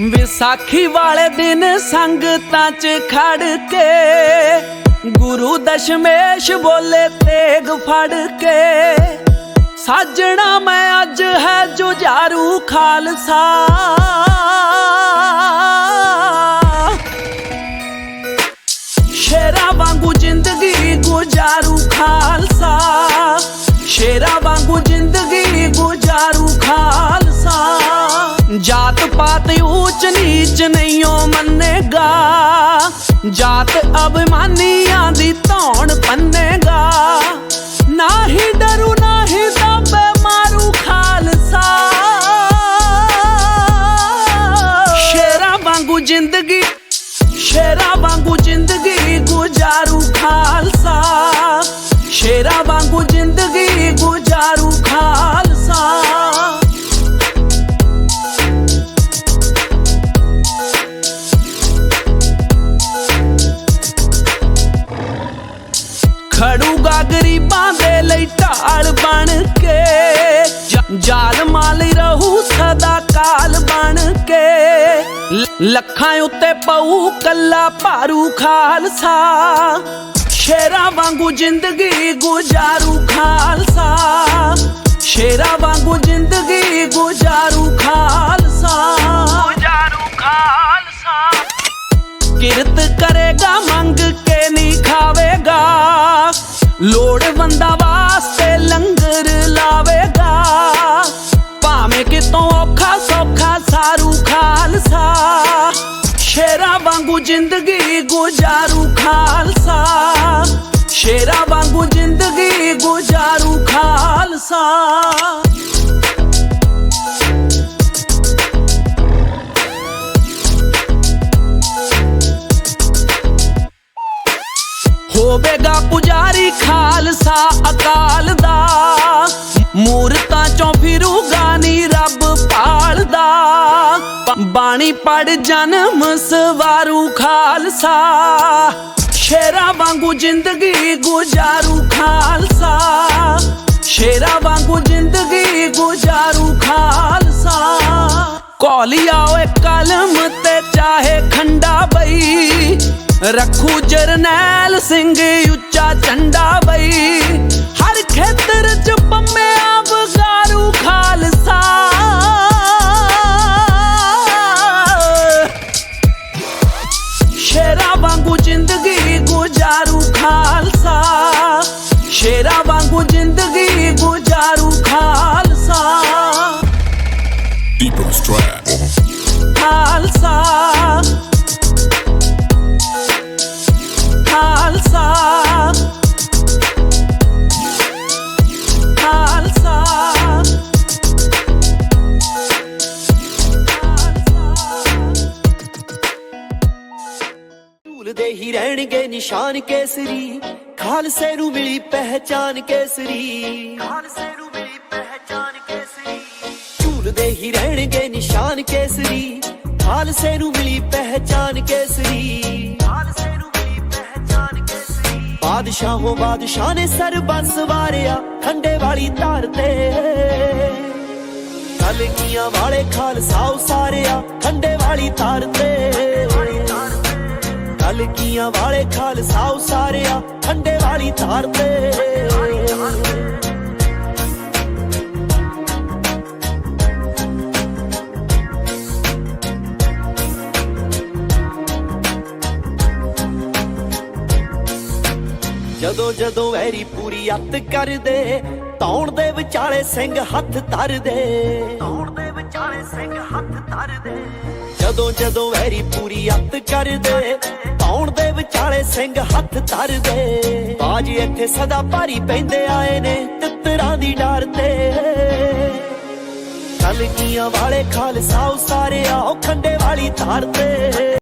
ਵਿਸਾਖੀ ਵਾਲੇ ਦਿਨ ਸੰਗਤਾਂ 'ਚ ਖੜ ਕੇ ਗੁਰੂ ਦਸ਼ਮੇਸ਼ ਬੋਲੇ ਤੇਗ ਫੜ ਕੇ, ਸਾਜਣਾ ਮੈਂ ਅੱਜ ਹੈ ਜੁਝਾਰੂ ਖਾਲਸਾ। ਸ਼ੇਰਾ ਵਾਂਗੂ ਜ਼ਿੰਦਗੀ ਗੁਜ਼ਾਰ ਜਾਤ ਪਾਤ ਊਚ ਨੀਚ ਨਹੀਂਓ ਮੰਨੇਗਾ। ਜਾਤ ਅਭਿਮਾਨੀਆਂ ਦੀ ਧੌਣ ਪੰਨੇਗਾ। ਨਾਹੀ ਡਰੂ ਲਈ ਢਾਲ ਬਣ ਕੇ ਜ- ਜ਼ਾਲਮਾਂ ਲਈ ਰਹੂ ਸਦਾ ਕਾਲ ਬਣ ਕੇ। ਲੱਖਾਂ ਉੱਤੇ ਪਊ ਕੱਲਾ ਭਾਰੂ ਖਾਲਸਾ ਸ਼ੇਰਾਂ ਵਾਂਗੂ ਜ਼ਿੰਦਗੀ ਗੁਜ਼ਾਰੂ ਖਾਲਸਾ। ਸ਼ੇਰਾਂ ਵਾਂਗੂ ਜ਼ਿੰਦਗੀ ਗੁਜ਼ਾਰੂ ਖਾਲਸਾ। ਗੁਜ਼ਾਰੂ ਖਾਲਸਾ। ਕਿਰਤ ਕਰੇਗਾ ਮੰਗ ਕੇ ਨਹੀਂ ਖਾਵੇਗਾ। ਲੋੜਵੰਦਾਂ ਵਾਸਤੇ ਖਾਲਸਾ, ਸ਼ੇਰਾਂ ਵਾਂਗੂ ਜ਼ਿੰਦਗੀ ਗੁਜ਼ਾਰੂ ਖਾਲਸਾ, ਸ਼ੇਰਾਂ ਵਾਂਗੂ ਜ਼ਿੰਦਗੀ ਗੁਜ਼ਾਰੂ ਖਾਲਸਾ। ਹੋਵੇਗਾ ਪੁਜਾਰੀ ਖਾਲਸਾ ਅਕਾਲ ਦਾ, ਮੂਰਤਾਂ ਚੋਂ ਬਾਣੀ ਪੜ ਜਨਮ ਸਵਾਰੂ ਖਾਲਸਾ। ਸ਼ੇਰਾਂ ਵਾਂਗੂ ਜ਼ਿੰਦਗੀ ਗੁਜ਼ਾਰੂ ਖਾਲਸਾ। ਸ਼ੇਰਾ ਵਾਂਗੂ ਜ਼ਿੰਦਗੀ ਗੁਜ਼ਾਰੂ ਖਾਲਸਾ। ਕੋਲੀਆ ਓਏ ਕਲਮ ਤੇ ਚਾਹੇ ਖੰਡਾ ਬਈ। ਰੱਖੂ ਜਰਨੈਲ ਸਿੰਘ ਉੱਚਾ ਝੰਡਾ ਬਈ। ਸ਼ੇਰਾ ਵਾਂਗੂ ਜ਼ਿੰਦਗੀ ਗੁਜ਼ਾਰੂ ਖਾਲਸਾ ਸ਼ੇਰਾ ਵਾਂਗੂ ਜ਼ਿੰਦਗੀ ਗੁਜ਼ਾਰੂ ਖਾਲਸਾ Deeper strap. ਖਾਲਸਾ ਰਹਿਣਗੇ ਨਿਸ਼ਾਨ ਕੇਸਰੀ ਖਾਲਸੇ ਨੂੰ ਮਿਲੀ ਪਹਿਚਾਨ ਕੇਸਰੀ। ਖਾਲਸੇ ਨੂੰ ਮਿਲੀ ਪਹਿਚਾਨ ਕੇਸਰੀ। ਝੂਲਦੇ ਹੀ ਰਹਿਣਗੇ ਨਿਸ਼ਾਨ ਕੇਸਰੀ ਖਾਲਸੇ ਨੂੰ ਮਿਲੀ ਪਹਿਚਾਨ ਕੇਸਰੀ। ਖਾਲਸੇ ਨੂੰ ਮਿਲੀ ਪਹਿਚਾਨ ਕੇਸਰੀ। ਬਾਦਸ਼ਾਹੋਂ ਬਾਦਸ਼ਾਹ ਨੇ ਸਰਬੰਸ ਵਾਰਿਆ ਖੰਡੇ ਵਾਲੀ ਧਾਰ ਤੇ। ਕਲਗੀਆਂ ਵਾਲੇ ਖਾਲਸਾ ਉਸਾਰਿਆ ਖੰਡੇ ਵਾਲੀ ਧਾਰ ਤੇ। ਕਲਗੀਆਂ ਵਾਲੇ ਖਾਲਸਾ ਉਸਾਰਿਆ ਖੰਡੇ ਵਾਲੀ ਧਾਰ ਤੇ। ਜਦੋਂ ਜਦੋਂ ਵੈਰੀ ਪੂਰੀ ਅੱਤ ਕਰਦੇ ਤੌਣ ਦੇ ਵਿਚਾਲੇ ਸਿੰਘ ਹੱਥ ਧਰਦੇ। ਤੌਣ ਦੇ ਵਿਚਾਲੇ ਸਿੰਘ ਹੱਥ ਧਰਦੇ। ਜਦੋਂ ਜਦੋਂ ਵੈਰੀ ਪੂਰੀ ਅੱਤ ਕਰਦੇ ਤੌਣ ਦੇ ਵਿਚਾਲੇ ਸਿੰਘ ਹੱਥ ਧਰਦੇ। ਬਾਜ ਇੱਥੇ ਸਦਾ ਭਾਰੀ ਪੈਂਦੇ ਆਏ ਨੇ ਤਿੱਤਰਾਂ ਦੀ ਡਰ ਤੇ। ਕਲਗੀਆਂ ਵਾਲੇ ਖਾਲਸਾ ਉਸਾਰਿਆ, ਉਹ ਖੰਡੇ ਵਾਲੀ ਧਾਰ ਤੇ।